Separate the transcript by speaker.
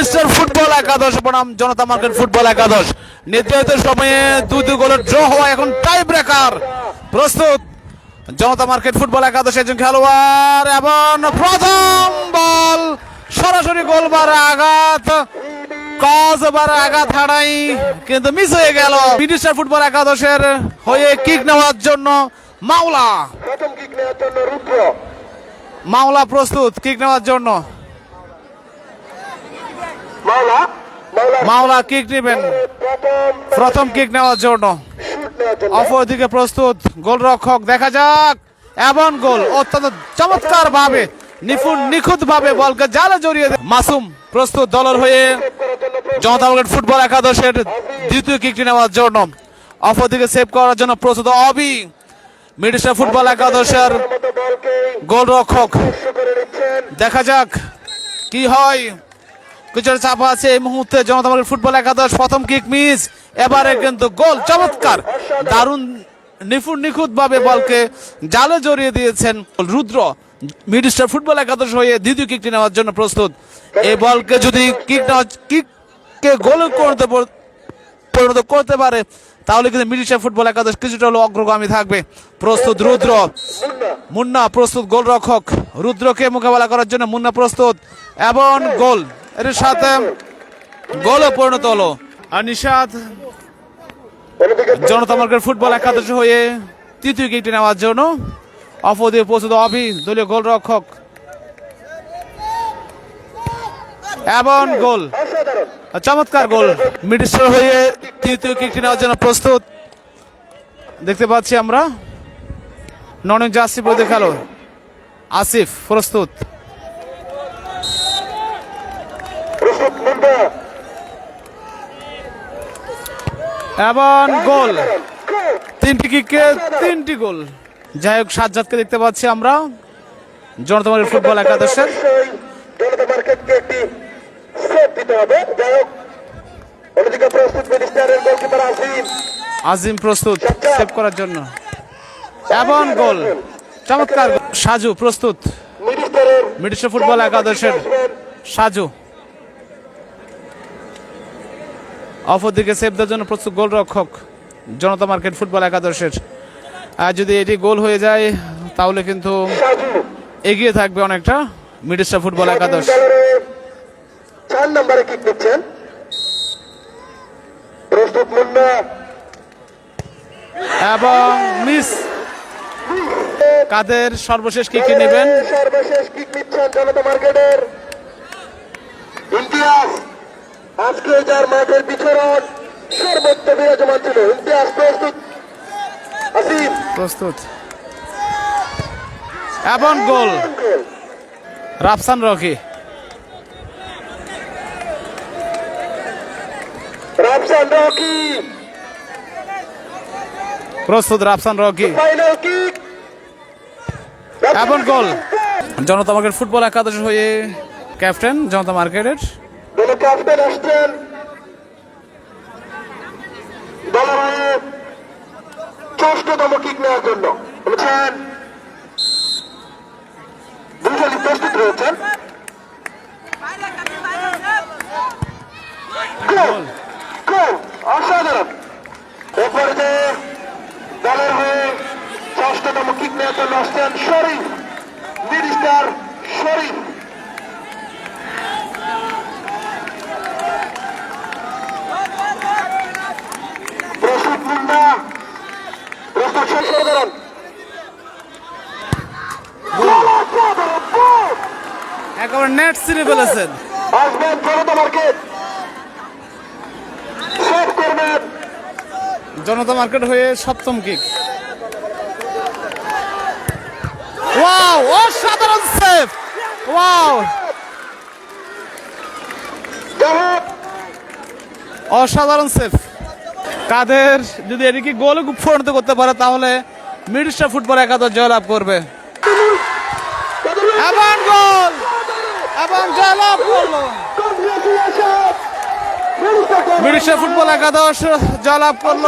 Speaker 1: Minister football একাদশ বনাম জনতা market football একাদশ। নির্ধারিত সময়ে দুই দুই গোলের ড্র হওয়া এখন টাই ব্রেকার প্রস্তুত। জনতা মার্কেট ফুটবল একাদশ একজন খেলোয়াড় এবং প্রথম বল। সরাসরি গোল গোলবার আঘাত কজ বার আঘাত হারাই কিন্তু মিস হয়ে গেল। মিনিস্টার ফুটবল একাদশের হয়ে কিক নেওয়ার জন্য মাওলা।
Speaker 2: প্রথম কিক নেওয়ার জন্য রুদ্র।
Speaker 1: মাওলা প্রস্তুত কিক নেওয়ার জন্য
Speaker 2: মাওলা মাওলা
Speaker 1: কিক নেবেন।
Speaker 2: প্রথম
Speaker 1: কিক নেওয়ার জন্য। অপরদিকে প্রস্তুত গোলরক্ষক, দেখা যাক। এমন গোল, অত্যন্ত চমৎকার ভাবে নিপুণ নিখুঁত ভাবে বলকে জালে জড়িয়ে। মাসুম প্রস্তুত দলের হয়ে। জনতা ফুটবল একাদশের দ্বিতীয় কিকটি নেওয়ার জন্য। অপরদিকে সেভ করার জন্য প্রস্তুত অবি। মিডিস্টার ফুটবল একাদশের গোলরক্ষক। দেখা যাক কি হয়। কিছুটা চাপ আছে এই মুহূর্তে জনতা ফুটবল একাদশ প্রথম কিক মিস। এবারে কিন্তু গোল, চমৎকার। দারুণ নিখুঁত নিখুঁত ভাবে বলকে জালে জড়িয়ে দিয়েছেন রুদ্র। মিডিস্টার ফুটবল একাদশ হয়ে দ্বিতীয় কিকটি নেওয়ার জন্য প্রস্তুত। এই বলকে যদি কিক নেওয়া, কিককে গোল করতে পরিণত করতে পারে, তাহলে কিন্তু মিডিস্টার ফুটবল একাদশ কিছুটা হলেও অগ্রগামী থাকবে। প্রস্তুত রুদ্র।
Speaker 2: মুন্না
Speaker 1: প্রস্তুত গোলরক্ষক। রুদ্রকে মোকাবেলা করার জন্য মুন্না প্রস্তুত। এবং গোল। এর সাথে গোলও পরিণত হলো। আর নিশাদ, জনতা মার্কেট ফুটবল একাদশ হয়ে তৃতীয় কিকটি নেওয়ার জন্য অপরদিকে প্রস্তুত অভি দলীয় গোলরক্ষক। এবং গোল, চমৎকার গোল। মিডিস্টার হয়ে তৃতীয় কিকটি নেওয়ার জন্য প্রস্তুত। দেখতে পাচ্ছি আমরা নন জাসিফ বলতে খেলো আসিফ, প্রস্তুত। এবং গোল। তিনটি কিকে তিনটি গোল। যাই হোক সাজ্জাদকে দেখতে পাচ্ছি আমরা। জনতা মার্কেট ফুটবল একাদশের। আজিম। প্রস্তুত সেভ করার জন্য। এবং গোল। চমৎকার। সাজু প্রস্তুত। মিডিস্টার ফুটবল একাদশের সাজু। অপরদিকে সেভ দেওয়ার জন্য প্রস্তুত গোলরক্ষক জনতা মার্কেট ফুটবল একাদশের। আর যদি এটি গোল হয়ে যায় তাহলে কিন্তু এগিয়ে থাকবে অনেকটা মিডিস্টার ফুটবল একাদশ।
Speaker 2: চার নম্বরে কিক নিচ্ছেন। প্রস্তুত মুন্না।
Speaker 1: এবং মিস কাদের সর্বশেষ কি কি নেবেন?
Speaker 2: সর্বশেষ কিক নিচ্ছেন জনতা মার্কেটের ইমতিয়াজ। আজকে যার মাঠের বিচরণ সর্বত্র বিরাজমান ছিল ইমতিয়াজ প্রস্তুত। আসিফ।
Speaker 1: প্রস্তুত। এবং গোল। রাফসান রকি।
Speaker 2: রাফসান রকি।
Speaker 1: প্রস্তুত রাফসান রকি। এবং গোল। জনতা মার্কেট ফুটবল একাদশ হয়ে ক্যাপ্টেন জনতা মার্কেটের
Speaker 2: দলের ক্যাপ্টেন আসছেন? হয়ে ষষ্ঠতম কিক নেওয়ার জন্য। বলেছেন, দুজনই প্রস্তুত রয়েছেন। অসাধারণ। এরপরে যে দলের হয়ে ষষ্ঠতম কিক নেওয়ার জন্য আসছেন শরীফ মিনিস্টার শরীফ প্রস্তুত শেষ করে দাঁড়ান।
Speaker 1: একেবারে নেট সিরে ফেলেছেন।
Speaker 2: আসবেন জনতা মার্কেট। সেভ করবেন।
Speaker 1: জনতা মার্কেট হয়ে সপ্তম কিক ওয়াও অসাধারণ সেভ ওয়াও অসাধারণ সেভ কাদের যদি এদিকে গোল পরিণত করতে পারে, তাহলে মিডিস্টার ফুটবল একাদশ জয়লাভ করবে। করল। মিডিস্টার ফুটবল একাদশ জয়লাভ করল।